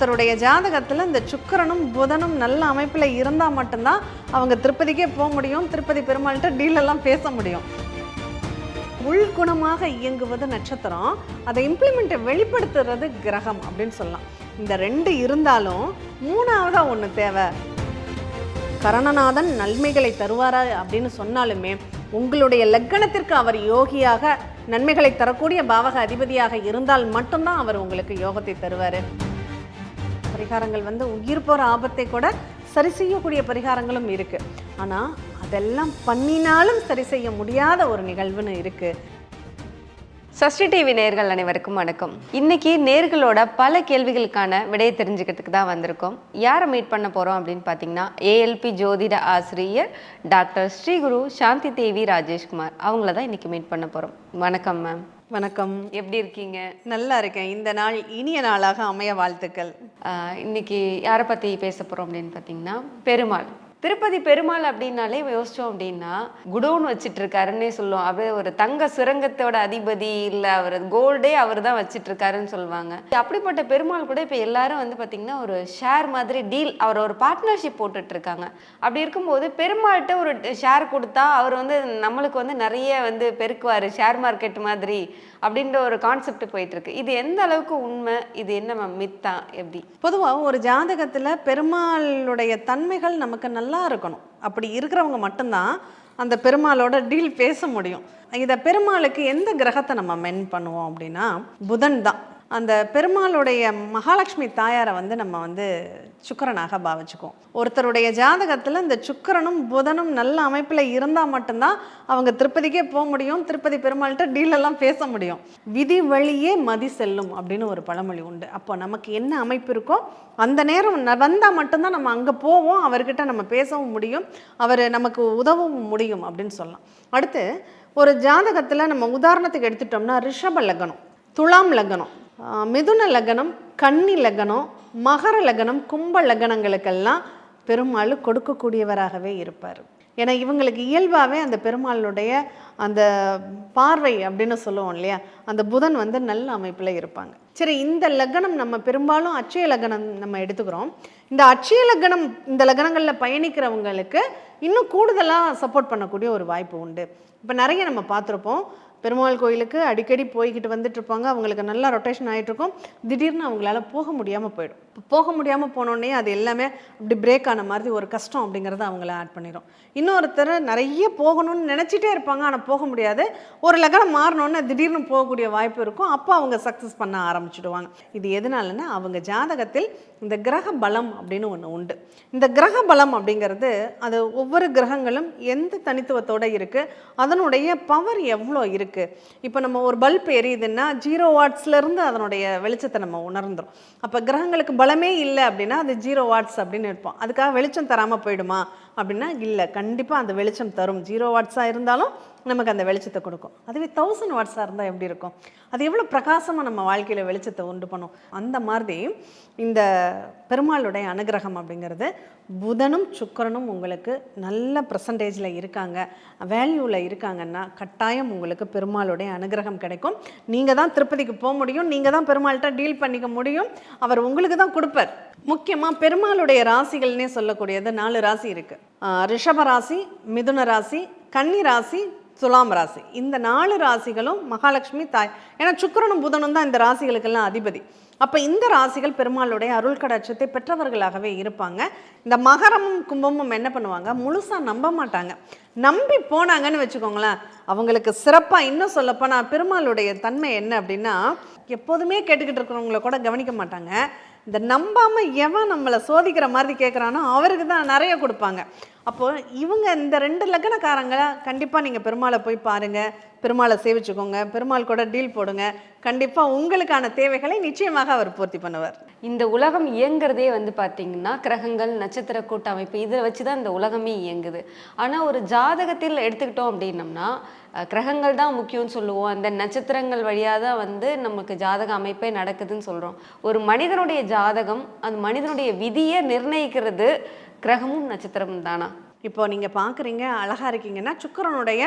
ஒருத்தருடைய ஜாதகத்தில் இந்த சுக்கிரனும் புதனும் நல்ல அமைப்பில் இருந்தால் மட்டும்தான் அவங்க திருப்பதிக்கே போக முடியும். திருப்பதி பெருமாள்கிட்ட டீலெல்லாம் பேச முடியும். உள்குணமாக இயங்குவது நட்சத்திரம். அதை இம்ப்ளிமெண்ட்டை வெளிப்படுத்துறது கிரகம் அப்படின்னு சொல்லலாம். இந்த ரெண்டு இருந்தாலும் மூணாவதா ஒன்று தேவை. கரணநாதன் நன்மைகளை தருவாரா அப்படின்னு சொன்னாலுமே உங்களுடைய லக்கணத்திற்கு அவர் யோகியாக நன்மைகளை தரக்கூடிய பாவக அதிபதியாக இருந்தால் மட்டும்தான் அவர் உங்களுக்கு யோகத்தை தருவார். பரிகாரங்கள் வந்து உயிர் போகிற ஆபத்தை கூட சரி செய்யக்கூடிய பரிகாரங்களும் இருக்குது ஆனால் அதெல்லாம் பண்ணினாலும் சரி செய்ய முடியாத ஒரு நிகழ்வுன்னு இருக்குது சஷ்டி டிவி நேர்கள் அனைவருக்கும் வணக்கம். இன்னைக்கு நேர்களோட பல கேள்விகளுக்கான விடையை தெரிஞ்சுக்கிறதுக்கு தான் வந்திருக்கோம். யாரை மீட் பண்ண போகிறோம் அப்படின்னு பார்த்தீங்கன்னா ஏஎல்பி ஜோதிட ஆசிரியர் டாக்டர் ஸ்ரீகுரு சாந்தி தேவி ராஜேஷ்குமார். அவங்கள தான் இன்னைக்கு மீட் பண்ண போகிறோம் வணக்கம் மேம் வணக்கம். எப்படி இருக்கீங்க? நல்லா இருக்கேன். இந்த நாள் இனிய நாளாக அமைய வாழ்த்துக்கள். இன்னைக்கு யாரை பற்றி பேச போகிறோம் அப்படின்னு பார்த்தீங்கன்னா பெருமாள். திருப்பதி பெருமாள் அப்படின்னாலே யோசிச்சோம் அப்படின்னா குடோன் வச்சுட்டு இருக்காருன்னே சொல்லுவோம். அப்படியே ஒரு தங்க சுரங்கத்தோட அதிபதி இல்லை அவர் கோல்டே அவர் தான் வச்சுட்டு இருக்காருன்னு சொல்லுவாங்க. அப்படிப்பட்ட பெருமாள் கூட இப்போ எல்லாரும் வந்து பார்த்தீங்கன்னா ஒரு ஷேர் மாதிரி டீல் அவர் ஒரு பார்ட்னர்ஷிப் போட்டுட்டு இருக்காங்க அப்படி இருக்கும்போது பெருமாள்கிட்ட ஒரு ஷேர் கொடுத்தா அவர் வந்து நம்மளுக்கு வந்து நிறைய வந்து பெருக்குவார் ஷேர் மார்க்கெட் மாதிரி அப்படின்ற ஒரு கான்செப்ட் போயிட்டு இருக்கு இது எந்த அளவுக்கு உண்மை? இது என்ன மேம் மித்தா? எப்படி? பொதுவாக ஒரு ஜாதகத்தில் பெருமாளுடைய தன்மைகள் நமக்கு நல்ல நல்லா இருக்கணும் அப்படி இருக்கிறவங்க மட்டும்தான் அந்த பெருமாளோட டீல் பேச முடியும். இதை பெருமாளுக்கு எந்த கிரகத்தை நம்ம மென் பண்ணுவோம் அப்படின்னா புதன் தான். அந்த பெருமாளுடைய மகாலட்சுமி தாயாரை வந்து நம்ம வந்து சுக்கரனாக பாவிச்சுக்குவோம். ஒருத்தருடைய ஜாதகத்தில் இந்த சுக்கரனும் புதனும் நல்ல அமைப்பில் இருந்தால் மட்டும்தான் அவங்க திருப்பதிக்கே போக முடியும் திருப்பதி பெருமாள்கிட்ட டீலெல்லாம் பேச முடியும். விதி வழியே மதி செல்லும் அப்படின்னு ஒரு பழமொழி உண்டு. அப்போ நமக்கு என்ன அமைப்பு இருக்கோ அந்த நேரம் வந்தால் மட்டும்தான் நம்ம அங்கே போவோம் அவர்கிட்ட நம்ம பேசவும் முடியும் அவர் நமக்கு உதவவும் முடியும் அப்படின்னு சொல்லலாம். அடுத்து ஒரு ஜாதகத்தில் நம்ம உதாரணத்துக்கு எடுத்துட்டோம்னா ரிஷப லக்னம் துலாம் லக்னம். மிதுன லக்னம் கன்னி லக்னம் மகர லக்னம் கும்ப லக்னங்களுக்கெல்லாம் பெருமாள் கொடுக்கக்கூடியவராகவே இருப்பார். ஏன்னா இவங்களுக்கு இயல்பாகவே அந்த பெருமாளுடைய அந்த பார்வை அப்படின்னு சொல்லுவோம் இல்லையா அந்த புதன் வந்து நல்ல அமைப்பில் இருப்பாங்க. சரி இந்த லக்னம் நம்ம பெரும்பாலும் அச்சய லக்னம் நம்ம எடுத்துக்கிறோம். இந்த அச்சய லக்னம் இந்த லக்னங்களில் பயணிக்கிறவங்களுக்கு இன்னும் கூடுதலாக சப்போர்ட் பண்ணக்கூடிய ஒரு வாய்ப்பு உண்டு. இப்போ நிறைய நம்ம பார்த்துருப்போம். பெருமாள் கோயிலுக்கு அடிக்கடி போய்கிட்டு வந்துட்டு இருப்பாங்க. அவங்களுக்கு நல்லா ரொட்டேஷன் ஆகிட்டு இருக்கும். திடீர்னு அவங்களால போக முடியாமல் போயிடும். போக முடியாமல் போனோடனே அது எல்லாமே அப்படி பிரேக் ஆன மாதிரி ஒரு கஷ்டம் அப்படிங்கிறத அவங்கள ஆட் பண்ணிடும் இன்னொருத்தர் நிறைய போகணும்னு நினச்சிட்டே இருப்பாங்க ஆனால் போக முடியாது. ஒரு லக்னம் மாறினோன்னே திடீர்னு போகக்கூடிய வாய்ப்பு இருக்கும். அப்போ அவங்க சக்ஸஸ் பண்ண ஆரம்பிச்சிடுவாங்க. இது எதனாலன்னா அவங்க ஜாதகத்தில் இந்த கிரக பலம் அப்படின்னு ஒன்று உண்டு. இந்த கிரக பலம் அப்படிங்கிறது அது ஒவ்வொரு கிரகங்களும் எந்த தனித்துவத்தோட இருக்குது அதனுடைய பவர் எவ்வளோ இருக்குது இப்போ நம்ம ஒரு பல்ப் எரியுதுன்னா ஜீரோ வாட்ஸ்லேருந்து அதனுடைய வெளிச்சத்தை நம்ம உணர்ந்துடும் அப்போ கிரகங்களுக்கு பலம் இல்லை அப்படின்னா அது ஜீரோ வாட்ஸ் அப்படின்னு இருப்போம் அதுக்காக வெளிச்சம் தராமல் போயிடுமா? அப்படின்னா இல்லை. கண்டிப்பாக அந்த வெளிச்சம் தரும். ஜீரோ வாட்ஸாக இருந்தாலும் நமக்கு அந்த வெளிச்சத்தை கொடுக்கும். அதுவே தௌசண்ட் வாட்ஸாக இருந்தால் எப்படி இருக்கும்? அது எவ்வளோ பிரகாசமாக நம்ம வாழ்க்கையில் வெளிச்சத்தை உண்டு பண்ணும்? அந்த மாதிரி இந்த பெருமாளுடைய அனுகிரகம் அப்படிங்கிறது புதனும் சுக்கரனும் உங்களுக்கு நல்ல பர்சன்டேஜில் இருக்காங்க. வேல்யூவில் இருக்காங்கன்னா கட்டாயம் உங்களுக்கு பெருமாளுடைய அனுகிரகம் கிடைக்கும். நீங்கள் தான் திருப்பதிக்கு போக முடியும். நீங்கள் தான் பெருமாள்கிட்ட டீல் பண்ணிக்க முடியும். அவர் உங்களுக்கு தான் கொடுப்பார். முக்கியமாக பெருமாளுடைய ராசிகள்னே சொல்லக்கூடியது நாலு ராசி இருக்குது ரிஷப ராசி மிதுன ராசி கன்னி ராசி துலாம் ராசி. இந்த நாலு ராசிகளும் மகாலட்சுமி தாய். ஏன்னா சுக்கிரனும் புதனும் தான் இந்த ராசிகளுக்கெல்லாம் அதிபதி. அப்போ இந்த ராசிகள் பெருமாளுடைய அருள் கடாட்சத்தை பெற்றவர்களாகவே இருப்பாங்க. இந்த மகரமும் கும்பமும் என்ன பண்ணுவாங்க? முழுசாக நம்ப மாட்டாங்க. நம்பி போனாங்கன்னு வச்சுக்கோங்களேன் அவங்களுக்கு சிறப்பாக இன்னும் சொல்லப்போனால் பெருமாளுடைய தன்மை என்ன அப்படின்னா எப்போதுமே கேட்டுக்கிட்டு இருக்கிறவங்கள கூட கவனிக்க மாட்டாங்க. இந்த நம்பாமல் எவன் நம்மளை சோதிக்கிற மாதிரி கேட்குறானோ அவருக்கு தான் நிறைய கொடுப்பாங்க. அப்போ இவங்க இந்த ரெண்டு லக்னக்காரங்க கண்டிப்பாக நீங்கள் பெருமாளை போய் பாருங்கள் பெருமாளை சேவிச்சுக்கோங்க பெருமாள் கூட டீல் போடுங்க. கண்டிப்பாக உங்களுக்கான தேவைகளை நிச்சயமாக அவர் பூர்த்தி பண்ணுவார். இந்த உலகம் இயங்குறதே வந்து பார்த்தீங்கன்னா கிரகங்கள் நட்சத்திர கூட்டமைப்பு இதை வச்சு தான் இந்த உலகமே இயங்குது. ஆனால் ஒரு ஜாதகத்தில் எடுத்துக்கிட்டோம் அப்படின்னம்னா கிரகங்கள் தான் முக்கியம்னு சொல்லுவோம். அந்த நட்சத்திரங்கள் வழியாக தான் வந்து நமக்கு ஜாதக அமைப்பே நடக்குதுன்னு சொல்கிறோம் ஒரு மனிதனுடைய ஜாதகம் அந்த மனிதனுடைய விதியை நிர்ணயிக்கிறது கிரகமும் நட்சத்திரமும் தானா? இப்போ நீங்கள் பார்க்குறீங்க அழகாக இருக்கீங்கன்னா சுக்கிரனுடைய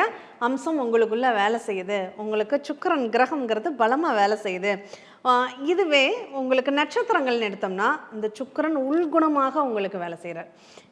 அம்சம் உங்களுக்குள்ளே வேலை செய்யுது. உங்களுக்கு சுக்கரன் கிரகம்ங்கிறது பலமாக வேலை செய்யுது. இதுவே உங்களுக்கு நட்சத்திரங்கள்னு எடுத்தோம்னா இந்த சுக்கரன் உள்குணமாக உங்களுக்கு வேலை செய்கிறார்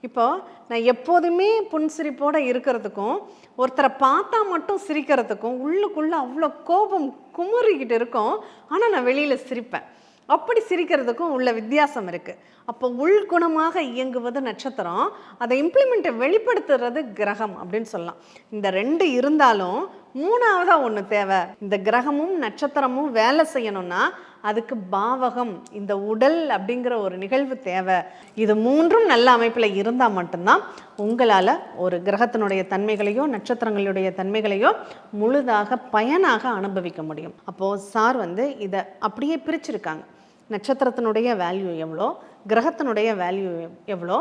இப்போது நான் எப்போதுமே புன்சிரிப்போடு இருக்கிறதுக்கும் ஒருத்தரை பார்த்தா மட்டும் சிரிக்கிறதுக்கும் உள்ளுக்குள்ளே அவ்வளோ கோபம் குமுறிக்கிட்டு இருக்கும். ஆனால் நான் வெளியில் சிரிப்பேன். அப்படி சிரிக்கிறதுக்கும் உள்ள வித்தியாசம் இருக்குது அப்போ உள்குணமாக இயங்குவது நட்சத்திரம் அதை இம்ப்ளிமெண்ட்டை வெளிப்படுத்துறது கிரகம் அப்படின்னு சொல்லலாம். இந்த ரெண்டு இருந்தாலும் மூணாவதாக ஒன்று தேவை. இந்த கிரகமும் நட்சத்திரமும் வேலை செய்யணும்னா அதுக்கு பாவகம் இந்த உடல் அப்படிங்கிற ஒரு நிகழ்வு தேவை. இது மூன்றும் நல்ல அமைப்பில் இருந்தால் மட்டும்தான் உங்களால் ஒரு கிரகத்தினுடைய தன்மைகளையோ நட்சத்திரங்களுடைய தன்மைகளையோ முழுதாக பயனாக அனுபவிக்க முடியும். அப்போது சார் வந்து இதை அப்படியே பிரிச்சிருக்காங்க. நட்சத்திரத்தினுடைய வேல்யூ எவ்வளோ கிரகத்தினுடைய வேல்யூ எவ்வளோ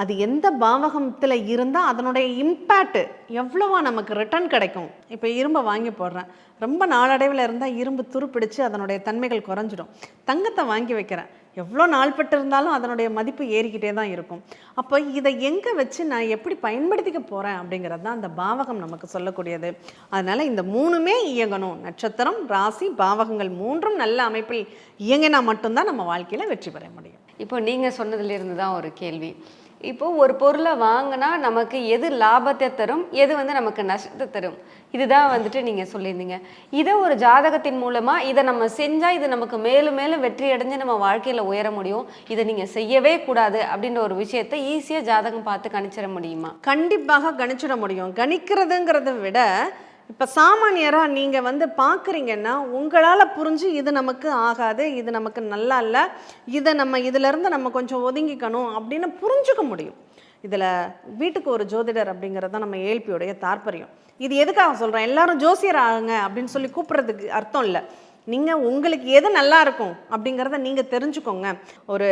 அது எந்த பாவகத்தில் இருந்தால் அதனுடைய இம்பேக்ட் எவ்வளவா நமக்கு ரிட்டர்ன் கிடைக்கும்? இப்போ இரும்பை வாங்கி போடுறேன். ரொம்ப நாளடைவில் இருந்தால் இரும்பு துருப்பிடிச்சு அதனுடைய தன்மைகள் குறைஞ்சிடும். தங்கத்தை வாங்கி வைக்கிறேன். எவ்வளோ நாள்பட்டு இருந்தாலும் அதனுடைய மதிப்பு ஏறிக்கிட்டே தான் இருக்கும். அப்போ இதை எங்கே வச்சு நான் எப்படி பயன்படுத்திக்க போகிறேன் அப்படிங்கிறது தான் அந்த பாவகம் நமக்கு சொல்லக்கூடியது. அதனால் இந்த மூணுமே இயங்கணும். நட்சத்திரம் ராசி பாவகங்கள் மூன்றும் நல்ல அமைப்பில் இயங்கினா மட்டும்தான் நம்ம வாழ்க்கையில் வெற்றி பெற முடியும். இப்போ நீங்கள் சொன்னதுலேருந்து தான் ஒரு கேள்வி. இப்போ ஒரு பொருளை வாங்கினா நமக்கு எது லாபத்தை தரும் எது வந்து நமக்கு நஷ்டத்தை தரும்? இதுதான் வந்துட்டு நீங்கள் சொல்லியிருந்தீங்க. இதை ஒரு ஜாதகத்தின் மூலமாக இதை நம்ம செஞ்சால் இது நமக்கு மேலும் மேலும் வெற்றி அடைஞ்சு நம்ம வாழ்க்கையில் உயர முடியும். இதை நீங்கள் செய்யவே கூடாது அப்படின்ற ஒரு விஷயத்தை ஈஸியாக ஜாதகம் பார்த்து கணிச்சிட முடியுமா? கண்டிப்பாக கணிச்சிட முடியும். கணிக்கிறதுங்கிறத விட இப்போ சாமானியராக நீங்கள் வந்து பார்க்குறீங்கன்னா உங்களால் புரிஞ்சு இது நமக்கு ஆகாது இது நமக்கு நல்லா இல்லை இதை நம்ம இதிலேருந்து நம்ம கொஞ்சம் ஒதுங்கிக்கணும் அப்படின்னு புரிஞ்சுக்க முடியும். இதில் வீட்டுக்கு ஒரு ஜோதிடர் அப்படிங்கிறது தான் நம்ம ஏழ்பியுடைய தாற்பயம். இது எதுக்காக சொல்கிறேன் எல்லாரும் ஜோசியர் ஆகுங்க அப்படின்னு சொல்லி கூப்பிட்றதுக்கு அர்த்தம் இல்லை. நீங்கள் உங்களுக்கு எது நல்லா இருக்கும் அப்படிங்கிறத நீங்கள் தெரிஞ்சுக்கோங்க. ஒரு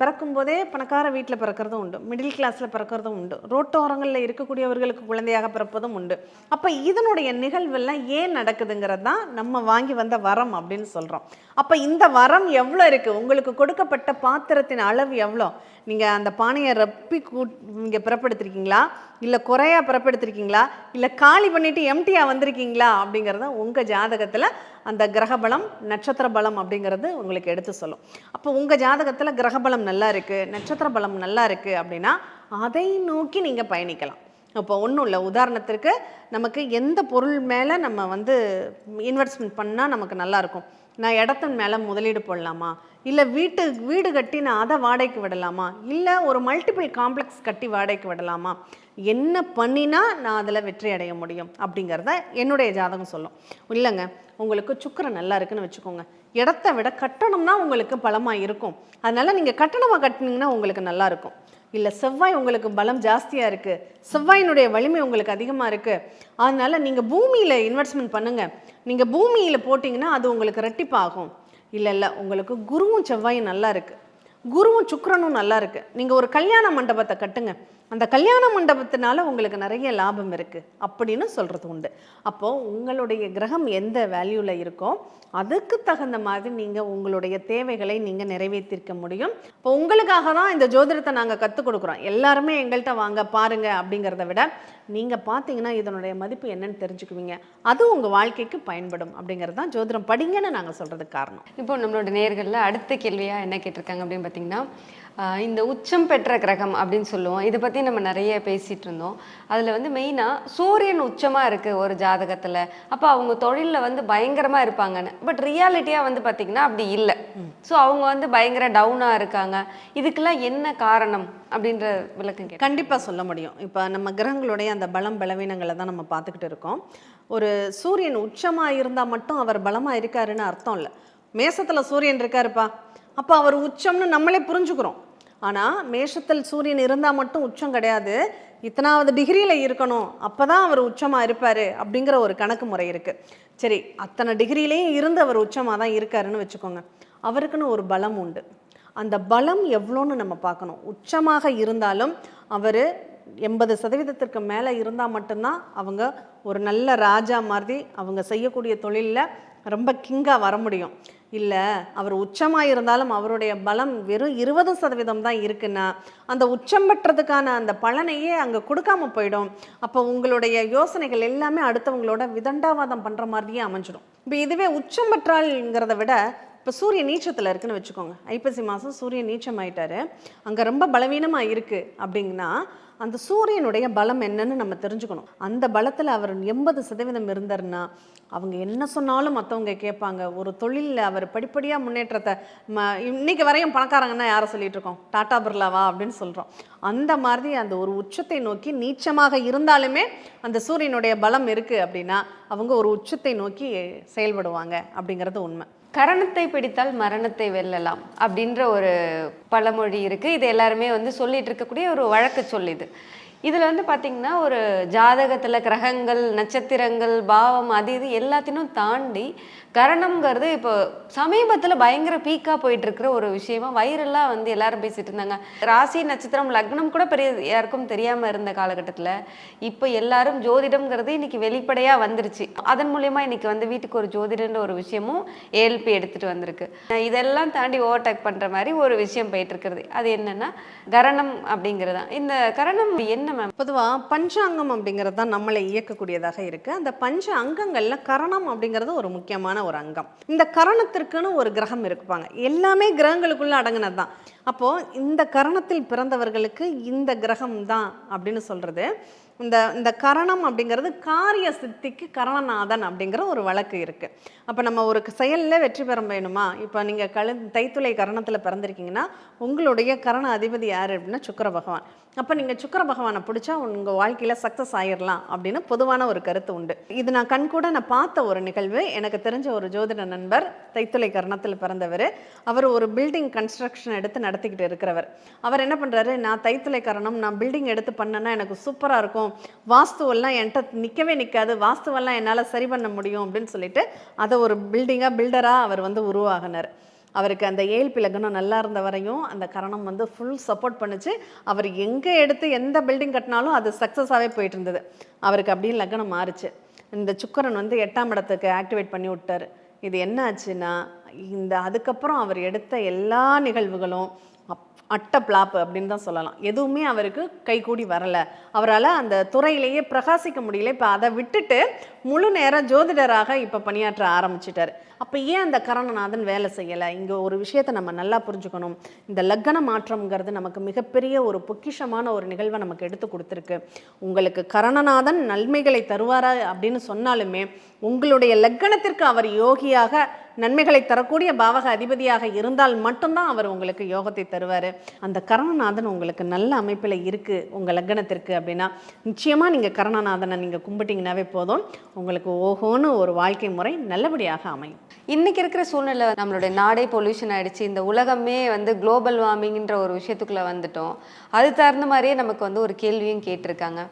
பிறக்கும்போதே பணக்கார வீட்டில் பிறக்கிறதும் உண்டு. மிடில் கிளாஸில் பிறக்கிறதும் உண்டு. ரோட்டோரங்களில் இருக்கக்கூடியவர்களுக்கு குழந்தையாக பிறப்பதும் உண்டு. அப்போ இதனுடைய நிகழ்வெல்லாம் ஏன் நடக்குதுங்கிறது தான் நம்ம வாங்கி வந்த வரம் அப்படின்னு சொல்கிறோம் அப்போ இந்த வரம் எவ்வளோ இருக்குது உங்களுக்கு கொடுக்கப்பட்ட பாத்திரத்தின் அளவு எவ்வளோ? நீங்கள் அந்த பானையை ரப்பி கூ நீங்கள் பிறப்படுத்திருக்கீங்களா? இல்லை குறையாக பிறப்படுத்திருக்கீங்களா? இல்லை காலி பண்ணிவிட்டு எம்டியாக வந்திருக்கீங்களா? அப்படிங்கிறத உங்கள் ஜாதகத்தில் அந்த கிரகபலம் நட்சத்திர பலம் அப்படிங்கிறது உங்களுக்கு எடுத்து சொல்லும். அப்போ உங்கள் ஜாதகத்தில் கிரகபலம் நல்லா இருக்குது நட்சத்திர பலம் நல்லா இருக்குது அப்படின்னா அதை நோக்கி நீங்கள் பயணிக்கலாம். இப்போ ஒன்றும் இல்லை உதாரணத்திற்கு நமக்கு எந்த பொருள் மேலே நம்ம வந்து இன்வெஸ்ட்மெண்ட் பண்ணால் நமக்கு நல்லாயிருக்கும் நான் இடத்தின் மேலே முதலீடு போடலாமா? இல்லை வீட்டு வீடு கட்டி நான் அதை வாடகைக்கு விடலாமா? இல்லை ஒரு மல்டிபிள் காம்ப்ளெக்ஸ் கட்டி வாடகைக்கு விடலாமா? என்ன பண்ணினா நான் அதில் வெற்றி அடைய முடியும்? அப்படிங்கிறத என்னுடைய ஜாதகம் சொல்லும். இல்லைங்க உங்களுக்கு சுக்கரம் நல்லா இருக்குன்னு வச்சுக்கோங்க. இடத்த விட கட்டணம்னா உங்களுக்கு பலமாக இருக்கும். அதனால் நீங்கள் கட்டணமாக கட்டினீங்கன்னா உங்களுக்கு நல்லாயிருக்கும் இல்லை செவ்வாய் உங்களுக்கு பலம் ஜாஸ்தியாக இருக்குது செவ்வாயினுடைய வலிமை உங்களுக்கு அதிகமாக இருக்குது அதனால் நீங்கள் பூமியில் இன்வெஸ்ட்மெண்ட் பண்ணுங்கள் நீங்கள் பூமியில் போட்டிங்கன்னா அது உங்களுக்கு ரெட்டிப்பாகும் இல்லை இல்லை உங்களுக்கு குருவும் செவ்வாயும் நல்லா இருக்குது குருவும் சுக்கரனும் நல்லா இருக்குது நீங்கள் ஒரு கல்யாண மண்டபத்தை கட்டுங்க. அந்த கல்யாண மண்டபத்தினால உங்களுக்கு நிறைய லாபம் இருக்குது அப்படின்னு சொல்கிறது உண்டு. அப்போது உங்களுடைய கிரகம் எந்த வேல்யூவில் இருக்கோ அதுக்கு தகுந்த மாதிரி நீங்கள் உங்களுடைய தேவைகளை நீங்கள் நிறைவேற்றிருக்க முடியும். இப்போ உங்களுக்காக தான் இந்த ஜோதிடத்தை நாங்கள் கற்றுக் கொடுக்குறோம். எல்லாருமே எங்கள்கிட்ட வாங்க பாருங்கள் அப்படிங்கிறத விட நீங்கள் பார்த்தீங்கன்னா இதனுடைய மதிப்பு என்னன்னு தெரிஞ்சுக்குவீங்க. அது உங்கள் வாழ்க்கைக்கு பயன்படும் அப்படிங்கிறது தான் ஜோதிடம். படிங்கன்னு நாங்கள் சொல்கிறதுக்கு காரணம். இப்போ நம்மளோட நேர்களில் அடுத்த கேள்வியாக என்ன கேட்டிருக்காங்க அப்படின்னு பார்த்தீங்கன்னா இந்த உச்சம் பெற்ற கிரகம் அப்படின்னு சொல்லுவோம். இதை பற்றி நம்ம நிறைய பேசிகிட்டு இருந்தோம். அதில் வந்து மெயினாக சூரியன் உச்சமாக இருக்குது ஒரு ஜாதகத்தில். அப்போ அவங்க தொழிலில் வந்து பயங்கரமாக இருப்பாங்கன்னு. பட் ரியாலிட்டியாக வந்து பார்த்திங்கன்னா அப்படி இல்லை. ஸோ அவங்க வந்து பயங்கர டவுனாக இருக்காங்க. இதுக்கெல்லாம் என்ன காரணம் அப்படின்ற விளக்கம் கண்டிப்பாக சொல்ல முடியும். இப்போ நம்ம கிரகங்களுடைய அந்த பலம் பலவீனங்களை தான் நம்ம பார்த்துக்கிட்டு இருக்கோம். ஒரு சூரியன் உச்சமாக இருந்தால் மட்டும் அவர் பலமாக இருக்காருன்னு அர்த்தம் இல்லை. மேசத்தில் சூரியன் இருக்காருப்பா. அப்போ அவர் உச்சம்னு நம்மளே புரிஞ்சுக்கிறோம். ஆனால் மேஷத்தில் சூரியன் இருந்தால் மட்டும் உச்சம் கிடையாது. இத்தனாவது டிகிரியில் இருக்கணும். அப்போ தான் அவர் உச்சமாக இருப்பார் அப்படிங்கிற ஒரு கணக்கு முறை இருக்குது சரி அத்தனை டிகிரிலையும் இருந்து அவர் உச்சமாக தான் இருக்காருன்னு வச்சுக்கோங்க. அவருக்குன்னு ஒரு பலம் உண்டு. அந்த பலம் எவ்வளோன்னு நம்ம பார்க்கணும். உச்சமாக இருந்தாலும் அவர் எண்பது சதவீதத்திற்கு மேலே இருந்தால் மட்டும்தான் அவங்க ஒரு நல்ல ராஜா மாதிரி அவங்க செய்யக்கூடிய தொழிலில் ரொம்ப கிங்காக வர முடியும். இல்லை அவர் உச்சமாக இருந்தாலும் அவருடைய பலம் வெறும் இருபது சதவீதம் தான் இருக்குன்னா அந்த உச்சம் பெற்றதுக்கான அந்த பலனையே அங்கே கொடுக்காம போயிடும். அப்போ உங்களுடைய யோசனைகள் எல்லாமே அடுத்தவங்களோட விதண்டாவாதம் பண்ணுற மாதிரியே அமைஞ்சிடும். இப்போ இதுவே உச்சம் பெற்றாள்ங்கிறத விட இப்போ சூரிய நீச்சத்தில் இருக்குன்னு வச்சுக்கோங்க. ஐப்பசி மாதம் சூரிய நீச்சம் ஆயிட்டாரு. அங்கே ரொம்ப பலவீனமாக இருக்குது அப்படிங்கன்னா அந்த சூரியனுடைய பலம் என்னன்னு நம்ம தெரிஞ்சுக்கணும். அந்த பலத்தில் அவர் எண்பது சதவீதம் இருந்தாருன்னா அவங்க என்ன சொன்னாலும் மற்றவங்க கேட்பாங்க. ஒரு தொழிலில் அவர் படிப்படியாக முன்னேற்றத்தை ம இன்னைக்கு வரையும் பணக்காரங்கன்னா யாரை சொல்லிட்டு இருக்கோம்? டாட்டா பிர்லாவா அப்படின்னு சொல்கிறோம் அந்த மாதிரி அந்த ஒரு உச்சத்தை நோக்கி நீச்சமாக இருந்தாலுமே அந்த சூரியனுடைய பலம் இருக்குது அப்படின்னா அவங்க ஒரு உச்சத்தை நோக்கி செயல்படுவாங்க அப்படிங்கிறது உண்மை. கரணத்தை பிடித்தால் மரணத்தை வெல்லலாம் அப்படின்ற ஒரு பழமொழி இருக்குது இது எல்லாருமே வந்து சொல்லிட்டு இருக்கக்கூடிய ஒரு வழக்கு சொல் இது இதில் வந்து பார்த்திங்கன்னா ஒரு ஜாதகத்தில் கிரகங்கள் நட்சத்திரங்கள் பாவம் அது இது எல்லாத்தையும் தாண்டி கரணம்ங்கிறது இப்போ சமீபத்தில் பயங்கர பீக்காக போயிட்டுருக்கிற ஒரு விஷயமா வைரலாக வந்து எல்லாரும் பேசிட்டு இருந்தாங்க. ராசி நட்சத்திரம் லக்னம் கூட பெரிய யாருக்கும் தெரியாமல் இருந்த காலகட்டத்தில் இப்போ எல்லாரும் ஜோதிடம்ங்கிறது இன்னைக்கு வெளிப்படையாக வந்துருச்சு. அதன் மூலயமா இன்னைக்கு வந்து வீட்டுக்கு ஒரு ஜோதிடன்ற ஒரு விஷயமும் ஏல்பி எடுத்துகிட்டு வந்திருக்கு. இதெல்லாம் தாண்டி ஓவர்டேக் பண்ணுற மாதிரி ஒரு விஷயம் போயிட்டுருக்குறது. அது என்னென்னா கரணம் அப்படிங்கிறது தான் இந்த கரணம் என்ன மேம் பொதுவாக பஞ்சாங்கம் அப்படிங்கிறது தான் நம்மளை இயக்கக்கூடியதாக இருக்குது அந்த பஞ்ச அங்கங்களில் கரணம் அப்படிங்கிறது ஒரு முக்கியமான ஒரு அங்கம். இந்த கரணத்திற்குன்னு ஒரு கிரகம் இருக்குப்பாங்க. எல்லாமே கிரகங்களுக்குள்ள அடங்கினது தான் அப்போது இந்த கரணத்தில் பிறந்தவர்களுக்கு இந்த கிரகம் தான் அப்படின்னு சொல்கிறது இந்த இந்த கரணம் அப்படிங்கிறது காரிய சித்திக்கு கரணநாதன் அப்படிங்கிற ஒரு வழக்கு இருக்குது அப்போ நம்ம ஒரு செயலில் வெற்றி பெற வேணுமா? இப்போ நீங்கள் கழு தைத்துளை கரணத்தில் பிறந்திருக்கீங்கன்னா உங்களுடைய கரண அதிபதி யார் அப்படின்னா சுக்கர பகவான். அப்போ நீங்கள் சுக்கர பகவானை பிடிச்சா உங்கள் வாழ்க்கையில் சக்ஸஸ் ஆயிடலாம் அப்படின்னு பொதுவான ஒரு கருத்து உண்டு. இது நான் கண் கூட நான் பார்த்த ஒரு நிகழ்வு. எனக்கு தெரிஞ்ச ஒரு ஜோதிட நண்பர் தைத்துளை கரணத்தில் பிறந்தவர். அவர் ஒரு பில்டிங் கன்ஸ்ட்ரக்ஷன் எடுத்து நடத்திக்கிட்டு இருக்கிறவர். அவர் என்ன பண்ணுறாரு நான் தைத்துளை கரணம் நான் பில்டிங் எடுத்து பண்ணேன்னா எனக்கு சூப்பராக இருக்கும். வாஸ்துவெல்லாம் என்கிட்ட நிற்கவே நிற்காது வாஸ்துவெல்லாம் என்னால் சரி பண்ண முடியும் அப்படின்னு சொல்லிட்டு அதை ஒரு பில்டிங்காக பில்டராக அவர் வந்து உருவாகினார். அவருக்கு அந்த ஏழ்பி லக்னம் நல்லா இருந்த வரையும் அந்த கரணம் வந்து ஃபுல் சப்போர்ட் பண்ணுச்சு. அவர் எங்கே எடுத்து எந்த பில்டிங் கட்டினாலும் அது சக்ஸஸாகவே போயிட்டு இருந்தது. அவருக்கு அப்படின்னு லக்னம் மாறுச்சு. இந்த சுக்கரன் வந்து எட்டாம் இடத்துக்கு ஆக்டிவேட் பண்ணி விட்டார். இது என்ன ஆச்சுன்னா இந்த அதுக்கப்புறம் அவர் எடுத்த எல்லா நிகழ்வுகளும் அட்ட பிளாப் அப்படின்னு தான் சொல்லலாம். எதுவுமே அவருக்கு கைகூடி வரலை. அவரால் அந்த துறையிலேயே பிரகாசிக்க முடியல. இப்போ அதை விட்டுட்டு முழு நேரம் ஜோதிடராக இப்போ பணியாற்ற ஆரம்பிச்சிட்டார். அப்போ ஏன் அந்த கரணநாதன் வேலை செய்யலை? இங்கே ஒரு விஷயத்தை நம்ம நல்லா புரிஞ்சுக்கணும். இந்த லக்கண மாற்றம்ங்கிறது நமக்கு மிகப்பெரிய ஒரு பொக்கிஷமான ஒரு நிகழ்வை நமக்கு எடுத்து கொடுத்துருக்கு. உங்களுக்கு கரணநாதன் நன்மைகளை தருவாரா அப்படின்னு சொன்னாலுமே உங்களுடைய லக்கணத்திற்கு அவர் யோகியாக நன்மைகளை தரக்கூடிய பாவக அதிபதியாக இருந்தால் மட்டும்தான் அவர் உங்களுக்கு யோகத்தை தருவார். அந்த கரணநாதன் உங்களுக்கு நல்ல அமைப்பில் இருக்குது உங்கள் லக்னத்திற்கு அப்படின்னா நிச்சயமாக நீங்கள் கரணநாதனை நீங்கள் கும்பிட்டிங்கனாவே போதும். உங்களுக்கு ஓஹோன்னு ஒரு வாழ்க்கை முறை நல்லபடியாக அமையும். இன்னைக்கு இருக்கிற சூழ்நிலை நம்மளுடைய நாடே பொல்யூஷன் ஆயிடுச்சு. இந்த உலகமே வந்து குளோபல் வார்மிங்ன்ற ஒரு விஷயத்துக்குள்ள வந்துட்டோம். அது தகுந்த மாதிரியே நமக்கு வந்து ஒரு கேள்வியும் கேட்டிருக்காங்க.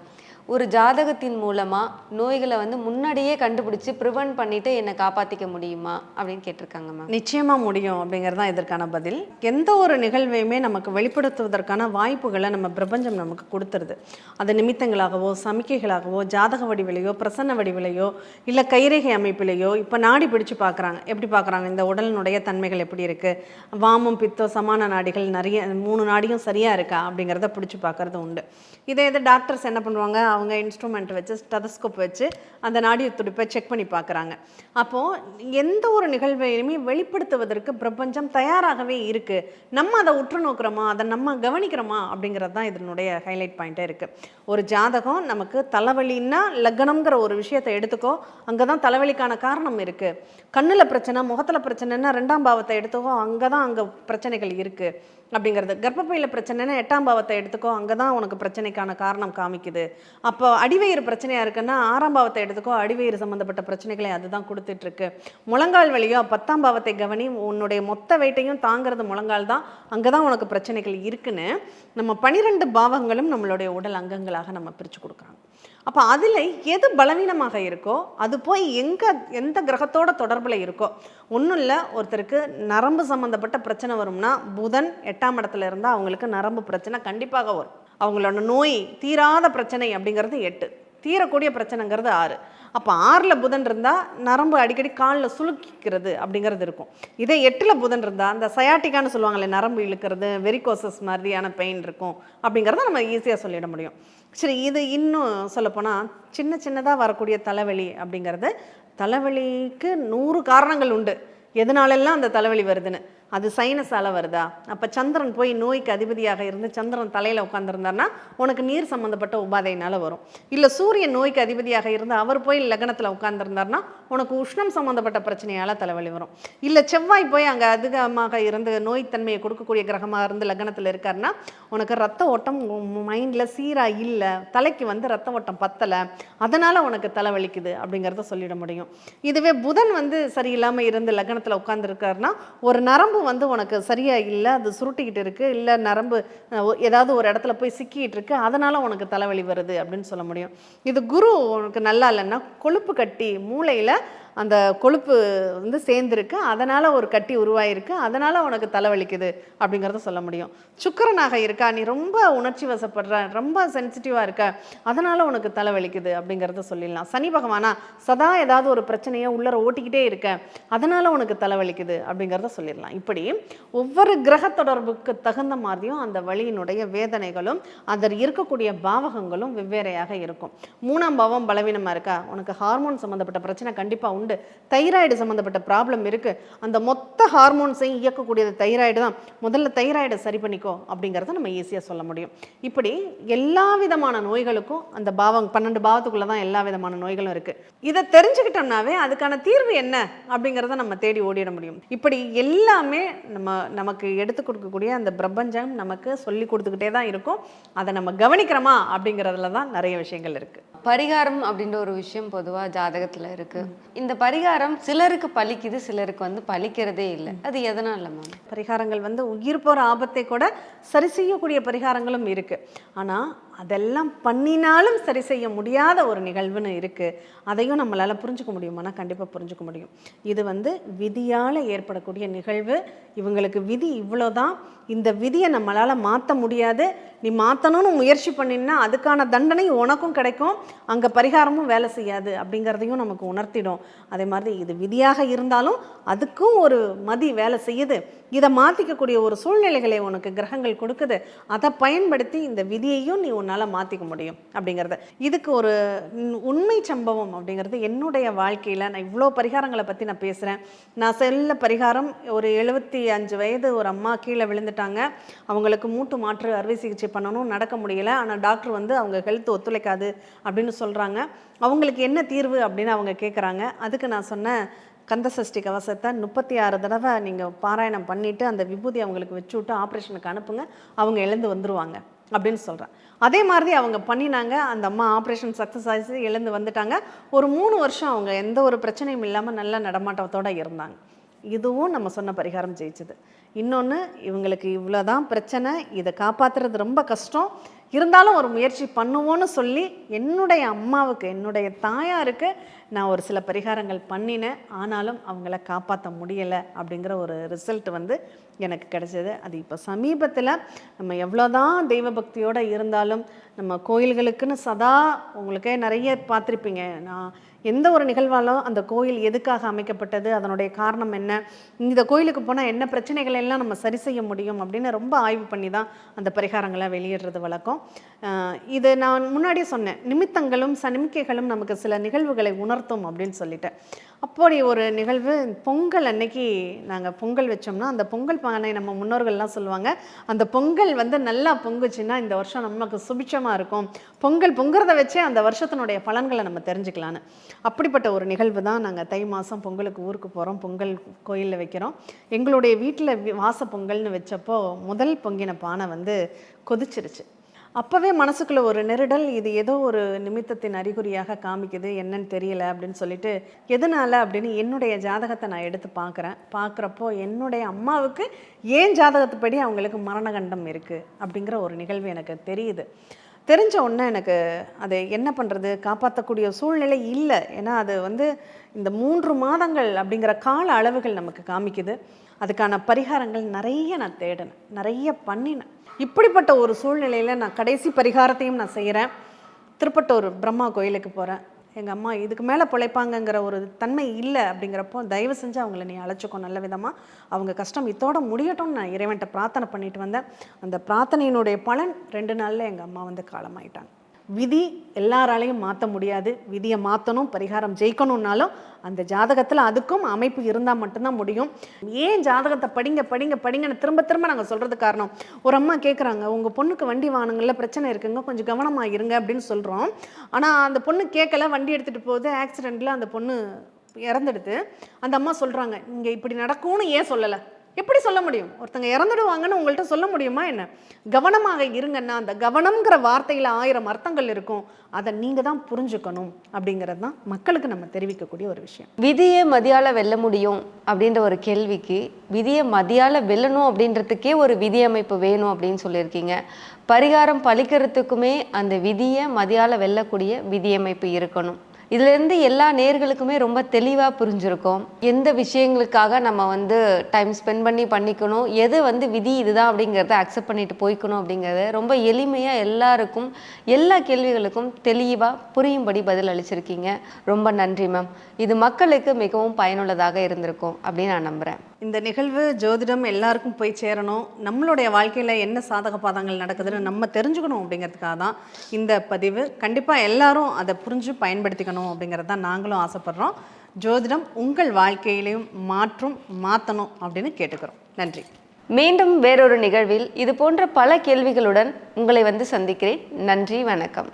ஒரு ஜாதகத்தின் மூலமாக நோய்களை வந்து முன்னாடியே கண்டுபிடிச்சி ப்ரிவென்ட் பண்ணிட்டு என்னை காப்பாற்றிக்க முடியுமா அப்படின்னு கேட்டிருக்காங்க மேம் நிச்சயமாக முடியும் அப்படிங்கிறது தான் இதற்கான பதில். எந்த ஒரு நிகழ்வையுமே நமக்கு வெளிப்படுத்துவதற்கான வாய்ப்புகளை நம்ம பிரபஞ்சம் நமக்கு கொடுத்துருது. அது நிமித்தங்களாகவோ சமிக்கைகளாகவோ ஜாதக வடிவிலையோ பிரசன்ன வடிவிலையோ இல்லை கைரேகை அமைப்பிலேயோ இப்போ நாடி பிடிச்சு பார்க்குறாங்க எப்படி பார்க்குறாங்க இந்த உடலினுடைய தன்மைகள் எப்படி இருக்குது வாமம் பித்தம் சமான நாடிகள் நிறைய மூணு நாடியும் சரியாக இருக்கா அப்படிங்கிறத பிடிச்சி பார்க்குறது உண்டு. இதே இதை டாக்டர்ஸ் என்ன பண்ணுவாங்க? அவங்க இன்ஸ்ட்ருமெண்ட் வச்சு ஸ்டெதஸ்கோப் வச்சு அந்த நாடிய துடிப்பை செக் பண்ணி பார்க்குறாங்க. அப்போது எந்த ஒரு நிகழ்வையுமே வெளிப்படுத்துவதற்கு பிரபஞ்சம் தயாராகவே இருக்குது நம்ம அதை உற்று நோக்கிறோமா? அதை நம்ம கவனிக்கிறோமா? அப்படிங்கிறது தான் இதனுடைய ஹைலைட் பாயிண்ட்டாக இருக்குது ஒரு ஜாதகம் நமக்கு தலைவலின்னா லக்னம்ங்கிற ஒரு விஷயத்தை எடுத்துக்கோ அங்கே தான் தலைவலிக்கான காரணம் இருக்குது கண்ணில் பிரச்சனை முகத்தில் பிரச்சனைன்னா ரெண்டாம் பாவத்தை எடுத்துக்கோ அங்கே தான் அங்கே பிரச்சனைகள் இருக்குது அப்படிங்கிறது. கர்ப்பப்பையில் பிரச்சனைனா எட்டாம் பாவத்தை எடுத்துக்கோ அங்கே தான் உனக்கு பிரச்சனைக்கான காரணம் காமிக்குது. அப்போ அடிவயிறு பிரச்சனையாக இருக்குன்னா ஆறாம் பாவத்தை எடுத்துக்கோ அடிவயிறு சம்மந்தப்பட்ட பிரச்சனைகளை அதுதான் கொடுத்துட்ருக்கு. முழங்கால் வழியோ பத்தாம் பாவத்தை கவனி உன்னுடைய மொத்த வெயிட்டையும் தாங்கிறது முழங்கால் தான். அங்கே தான் உனக்கு பிரச்சனைகள் இருக்குன்னு நம்ம பனிரெண்டு பாவங்களும் நம்மளுடைய உடல் அங்கங்களாக நம்ம பிரித்து கொடுக்குறாங்க. அப்போ அதில் எது பலவீனமாக இருக்கோ அது போய் எங்கே எந்த கிரகத்தோட தொடர்பில் இருக்கோ ஒன்றும் இல்லை ஒருத்தருக்கு நரம்பு சம்மந்தப்பட்ட பிரச்சனை வரும்னா புதன் எட்டாம் இடத்துல இருந்தால் அவங்களுக்கு நரம்பு பிரச்சனை கண்டிப்பாக வரும். அவங்களோட நோய் தீராத பிரச்சனை அப்படிங்கிறது எட்டு. தீரக்கூடிய பிரச்சனைங்கிறது ஆறு. அப்போ ஆறில் புதன் இருந்தால் நரம்பு அடிக்கடி காலில் சுளுக்கிக்கிறது அப்படிங்கிறது இருக்கும். இதே எட்டில் புதன் இருந்தால் அந்த சயாட்டிக்கான்னு சொல்லுவாங்களே நரம்பு இழுக்கிறது வெரிகோசஸ் மாதிரியான பெயின் இருக்கும் அப்படிங்கிறத நம்ம ஈஸியாக சொல்லிட முடியும். சரி இது இன்னும் சொல்லப்போனால் சின்ன சின்னதாக வரக்கூடிய தலைவலி அப்படிங்கிறது தலைவலிக்கு நூறு காரணங்கள் உண்டு. எதனாலெல்லாம் அந்த தலைவலி வருதுன்னு? அது சைனஸால் வருதா? அப்போ சந்திரன் போய் நோய்க்கு அதிபதியாக இருந்து சந்திரன் தலையில் உட்காந்துருந்தாருன்னா உனக்கு நீர் சம்மந்தப்பட்ட உபாதையினால் வரும். இல்லை சூரியன் நோய்க்கு அதிபதியாக இருந்து அவர் போய் லக்னத்தில் உட்காந்துருந்தாருன்னா உனக்கு உஷ்ணம் சம்மந்தப்பட்ட பிரச்சனையால் தலைவலி வரும். இல்லை செவ்வாய் போய் அங்கே அதிகமாக இருந்து நோய்த்தன்மையை கொடுக்கக்கூடிய கிரகமாக இருந்து லக்னத்தில் இருக்காருன்னா உனக்கு ரத்த ஓட்டம் மைண்டில் சீராக இல்லை தலைக்கு வந்து ரத்த ஓட்டம் பத்தலை அதனால் உனக்கு தலைவலிக்குது அப்படிங்கிறத சொல்லிட முடியும். இதுவே புதன் வந்து சரியில்லாமல் இருந்து லக்னத்தில் உட்காந்துருக்காருன்னா ஒரு நரம்பு வந்து உனக்கு சரியா இல்லை அது சுருட்டிக்கிட்டு இருக்கு இல்லை நரம்பு ஏதாவது ஒரு இடத்துல போய் சிக்கிட்டு இருக்கு அதனால உனக்கு தலைவலி வருது அப்படின்னு சொல்ல முடியும். இது குரு உனக்கு நல்லா இல்லைன்னா கொழுப்பு கட்டி மூளையில் அந்த கொழுப்பு வந்து சேர்ந்துருக்கு. அதனால் ஒரு கட்டி உருவாயிருக்கு. அதனால் உனக்கு தலைவலிக்குது அப்படிங்கிறத சொல்ல முடியும். சுக்கரனாக இருக்கா? நீ ரொம்ப உணர்ச்சி வசப்படுற ரொம்ப சென்சிட்டிவாக இருக்க. அதனால் உனக்கு தலைவலிக்குது அப்படிங்கிறத சொல்லிடலாம். சனி பகவானா சதா ஏதாவது ஒரு பிரச்சனையை உள்ளர ஓட்டிக்கிட்டே இருக்க. அதனால் உனக்கு தலைவலிக்குது அப்படிங்கிறத சொல்லிடலாம். இப்படி ஒவ்வொரு கிரக தொடர்புக்கு தகுந்த மாதிரியும் அந்த வழியினுடைய வேதனைகளும் அதில் இருக்கக்கூடிய பாவகங்களும் வெவ்வேறையாக இருக்கும். மூணாம் பாவம் பலவீனமாக இருக்கா? உனக்கு ஹார்மோன் சம்மந்தப்பட்ட பிரச்சனை கண்டிப்பாக உண்டு. தைராய்டு சம்மந்தப்பட்ட ப்ராப்ளம் இருக்குது அந்த மொத்த ஹார்மோன்ஸையும் இயக்கக்கூடியது தைராய்டு தான். முதல்ல தைராய்டை சரி பண்ணிக்கோ அப்படிங்கிறத நம்ம ஈஸியாக சொல்ல முடியும். இப்படி எல்லா விதமான நோய்களுக்கும் அந்த பாவம் பன்னெண்டு பாவத்துக்குள்ளே தான் எல்லா விதமான நோய்களும் இருக்குது இதை தெரிஞ்சுக்கிட்டோம்னாவே அதுக்கான தீர்வு என்ன அப்படிங்கிறத நம்ம தேடி ஓடிட முடியும். இப்படி எல்லாமே நம்ம நமக்கு எடுத்து கொடுக்கக்கூடிய அந்த பிரபஞ்சம் நமக்கு சொல்லி கொடுத்துக்கிட்டே தான் இருக்கும். அதை நம்ம கவனிக்கிறோமா அப்படிங்கிறதுல தான் நிறைய விஷயங்கள் இருக்குது பரிகாரம் அப்படின்ற ஒரு விஷயம் பொதுவா ஜாதகத்துல இருக்கு. இந்த பரிகாரம் சிலருக்கு பலிக்குது சிலருக்கு வந்து பலிக்கிறதே இல்லை. அது எதனால மேம் பரிகாரங்கள் வந்து உயிர் போகிற ஆபத்தை கூட சரி செய்யக்கூடிய பரிகாரங்களும் இருக்குது ஆனால் அதெல்லாம் பண்ணினாலும் சரி செய்ய முடியாத ஒரு நிகழ்வுன்னு இருக்குது அதையும் நம்மளால் புரிஞ்சுக்க முடியுமானா கண்டிப்பாக புரிஞ்சுக்க முடியும். இது வந்து விதியால் ஏற்படக்கூடிய நிகழ்வு. இவங்களுக்கு விதி இவ்வளோதான் இந்த விதியை நம்மளால் மாற்ற முடியாது. நீ மாற்றணும்னு முயற்சி பண்ணினா அதுக்கான தண்டனை உனக்கும் கிடைக்கும். அங்கே பரிகாரமும் வேலை செய்யாது அப்படிங்கிறதையும் நமக்கு உணர்த்திடும். அதே மாதிரி இது விதியாக இருந்தாலும் அதுக்கும் ஒரு மதி வேலை செய்யுது. இதை மாற்றிக்கக்கூடிய ஒரு சூழ்நிலைகளை உனக்கு கிரகங்கள் கொடுக்குது. அதை பயன்படுத்தி இந்த விதியையும் நீ உன்னால் மாற்றிக்க முடியும் அப்படிங்கிறத. இதுக்கு ஒரு உண்மை சம்பவம் அப்படிங்கிறது என்னுடைய வாழ்க்கையில் நான் இவ்வளோ பரிகாரங்களை பற்றி நான் பேசுகிறேன் நான் செல்ல பரிகாரம் ஒரு எழுபத்தி அஞ்சு வயது ஒரு அம்மா கீழே விழுந்துட்டாங்க. அவங்களுக்கு மூட்டு மாற்று அறுவை சிகிச்சை பண்ணணும் நடக்க முடியல. ஆனால் டாக்டர் வந்து அவங்க ஹெல்த் ஒத்துழைக்காது அப்படின்னு சொல்கிறாங்க அவங்களுக்கு என்ன தீர்வு அப்படின்னு அவங்க கேட்குறாங்க அதுக்கு நான் சொன்னேன் கந்தசஷ்டி கவசத்தை முப்பத்தி ஆறு தடவை நீங்கள் பாராயணம் பண்ணிவிட்டு அந்த விபூதி அவங்களுக்கு வச்சு விட்டு ஆப்ரேஷனுக்கு அனுப்புங்க. அவங்க எழுந்து வந்துருவாங்க அப்படின்னு சொல்கிறேன் அதே மாதிரி அவங்க பண்ணினாங்க. அந்த அம்மா ஆப்ரேஷன் சக்ஸஸ் ஆகிச்சு எழுந்து வந்துட்டாங்க. ஒரு மூணு வருஷம் அவங்க எந்த ஒரு பிரச்சனையும் இல்லாமல் நல்ல நடமாட்டத்தோடு இருந்தாங்க. இதுவும் நம்ம சொன்ன பரிகாரம் ஜெயிச்சது. இன்னொன்று இவங்களுக்கு இவ்வளோதான் பிரச்சனை. இதை காப்பாற்றுறது ரொம்ப கஷ்டம். இருந்தாலும் ஒரு முயற்சி பண்ணுவோன்னு சொல்லி என்னுடைய அம்மாவுக்கு என்னுடைய தாயாருக்கு நான் ஒரு சில பரிகாரங்கள் பண்ணினேன். ஆனாலும் அவங்கள காப்பாற்ற முடியலை அப்படிங்கிற ஒரு ரிசல்ட் வந்து எனக்கு கிடைச்சது. அது இப்போ சமீபத்தில் நம்ம எவ்வளோதான் தெய்வ பக்தியோடு இருந்தாலும் நம்ம கோயில்களுக்குன்னு சதா உங்களுக்கே நிறைய பார்த்துருப்பீங்க. நான் எந்த ஒரு நிகழ்வாலும் அந்த கோயில் எதுக்காக அமைக்கப்பட்டது அதனுடைய காரணம் என்ன இந்த கோயிலுக்கு போனால் என்ன பிரச்சனைகள் எல்லாம் நம்ம சரி செய்ய முடியும் அப்படின்னு ரொம்ப ஆய்வு பண்ணி தான் அந்த பரிகாரங்களை வெளியிடுறது வழக்கம். இது நான் முன்னாடியே சொன்னேன் நிமித்தங்களும் சனிமிக்கைகளும் நமக்கு சில நிகழ்வுகளை உணர்த்தும் அப்படின்னு சொல்லிட்டேன். அப்படி ஒரு நிகழ்வு பொங்கல் அன்னைக்கு நாங்கள் பொங்கல் வச்சோம்னா அந்த பொங்கல் பானை நம்ம முன்னோர்கள்லாம் சொல்லுவாங்க அந்த பொங்கல் வந்து நல்லா பொங்குச்சுன்னா இந்த வருஷம் நமக்கு சுபிட்சமாக இருக்கும். பொங்கல் பொங்குறத வச்சே அந்த வருஷத்தினுடைய பலன்களை நம்ம தெரிஞ்சுக்கலான்னு அப்படிப்பட்ட ஒரு நிகழ்வு தான் நாங்கள் தை மாதம் பொங்கலுக்கு ஊருக்கு போகிறோம் பொங்கல் கோயிலில் வைக்கிறோம். எங்களுடைய வீட்டில் வாச பொங்கல்னு வச்சப்போ முதல் பொங்கின பானை வந்து கொதிச்சிருச்சு. அப்போவே மனசுக்குள்ள ஒரு நெருடல் இது ஏதோ ஒரு நிமித்தத்தின் அறிகுறியாக காமிக்குது என்னன்னு தெரியல அப்படின்னு சொல்லிட்டு எதனால? அப்படின்னு என்னுடைய ஜாதகத்தை நான் எடுத்து பார்க்குறேன். பார்க்குறப்போ என்னுடைய அம்மாவுக்கு ஏன் ஜாதகத்துப்படி அவங்களுக்கு மரணகண்டம் இருக்குது அப்படிங்கிற ஒரு நிகழ்வு எனக்கு தெரியுது. தெரிஞ்ச உடனே எனக்கு அது என்ன பண்ணுறது காப்பாற்றக்கூடிய சூழ்நிலை இல்லை. ஏன்னா அது வந்து இந்த மூன்று மாதங்கள் அப்படிங்கிற கால அளவுகள் நமக்கு காமிக்குது. அதுக்கான பரிகாரங்கள் நிறைய நான் தேடினேன். நிறைய பண்ணினேன். இப்படிப்பட்ட ஒரு சூழ்நிலையில் நான் கடைசி பரிகாரத்தையும் நான் செய்கிறேன் திருப்பட்டூர் பிரம்மா கோயிலுக்கு போகிறேன் எங்கள் அம்மா இதுக்கு மேலே பிழைப்பாங்கங்கிற ஒரு தன்மை இல்லை அப்படிங்கிறப்போ தயவு செஞ்சு அவங்கள நீ அழைச்சிக்கோ நல்ல விதமாக அவங்க கஷ்டம் இத்தோட முடியட்டும்னு நான் இறைவன்ட்ட பிரார்த்தனை பண்ணிட்டு வந்தேன். அந்த பிரார்த்தனையினுடைய பலன் ரெண்டு நாளில் எங்கள் அம்மா வந்து காலமாயிட்டாங்க. விதி எல்லாராலையும் மாற்ற முடியாது. விதியை மாற்றணும் பரிகாரம் ஜெயிக்கணும்னாலும் அந்த ஜாதகத்தில் அதுக்கும் அமைப்பு இருந்தால் மட்டும்தான் முடியும். ஏன் ஜாதகத்தை படிங்க படிங்க படிங்கன்னு திரும்ப திரும்ப நாங்கள் சொல்கிறது காரணம்? ஒரு அம்மா கேட்குறாங்க உங்கள் பொண்ணுக்கு வண்டி வாகனங்களில் பிரச்சனை இருக்குங்க கொஞ்சம் கவனமாக இருங்க அப்படின்னு சொல்கிறோம் ஆனால் அந்த பொண்ணு கேட்கல வண்டி எடுத்துகிட்டு போகுது ஆக்சிடெண்ட்டில் அந்த பொண்ணு இறந்துடுது. அந்த அம்மா சொல்கிறாங்க இங்கே இப்படி நடக்கும்னு ஏன் சொல்லலை? எப்படி சொல்ல முடியும்? ஒருத்தங்க இறந்துடுவாங்கன்னு உங்கள்கிட்ட சொல்ல முடியுமா என்ன? கவனமாக இருங்கன்னா அந்த கவனம்ங்கிற வார்த்தையில் ஆயிரம் அர்த்தங்கள் இருக்கும். அதை நீங்கள் தான் புரிஞ்சுக்கணும் அப்படிங்கிறது தான் மக்களுக்கு நம்ம தெரிவிக்கக்கூடிய ஒரு விஷயம். விதியை மதியால வெல்ல முடியும் அப்படின்ற ஒரு கேள்விக்கு விதியை மதியால வெல்லணும் அப்படின்றதுக்கே ஒரு விதி அமைப்பு வேணும் அப்படின்னு சொல்லியிருக்கீங்க. பரிகாரம் பழிக்கிறதுக்குமே அந்த விதியை மதியால வெல்லக்கூடிய விதியமைப்பு இருக்கணும். இதுலேருந்து எல்லா நேர்களுக்குமே ரொம்ப தெளிவாக புரிஞ்சிருக்கும். எந்த விஷயங்களுக்காக நம்ம வந்து டைம் ஸ்பெண்ட் பண்ணி பண்ணிக்கணும் எது வந்து விதி இதுதான் அப்படிங்கிறத அக்செப்ட் பண்ணிட்டு போய்க்கணும் அப்படிங்கிறத ரொம்ப எளிமையாக எல்லாருக்கும் எல்லா கேள்விகளுக்கும் தெளிவாக புரியும்படி பதில் அளிச்சிருக்கீங்க. ரொம்ப நன்றி மேம் இது மக்களுக்கு மிகவும் பயனுள்ளதாக இருந்திருக்கும் அப்படின்னு நான் நம்புகிறேன் இந்த நிகழ்வு ஜோதிடம் எல்லாருக்கும் போய் சேரணும். நம்மளுடைய வாழ்க்கையில் என்ன சாதக பாதங்கள் நடக்குதுன்னு நம்ம தெரிஞ்சுக்கணும் அப்படிங்கிறதுக்காக தான் இந்த பதிவு. கண்டிப்பாக எல்லாரும் அதை புரிஞ்சு பயன்படுத்திக்கணும். அப்படிங்கிறது தான் நாங்களும் ஆசைப்படுறோம். ஜோதிடம் உங்கள் வாழ்க்கையிலையும் மாற்றும் மாற்றணும் அப்படின்னு கேட்டுக்கிறோம். நன்றி. மீண்டும் வேறொரு நிகழ்வில் இது போன்ற பல கேள்விகளுடன் உங்களை வந்து சந்திக்கிறேன். நன்றி வணக்கம்.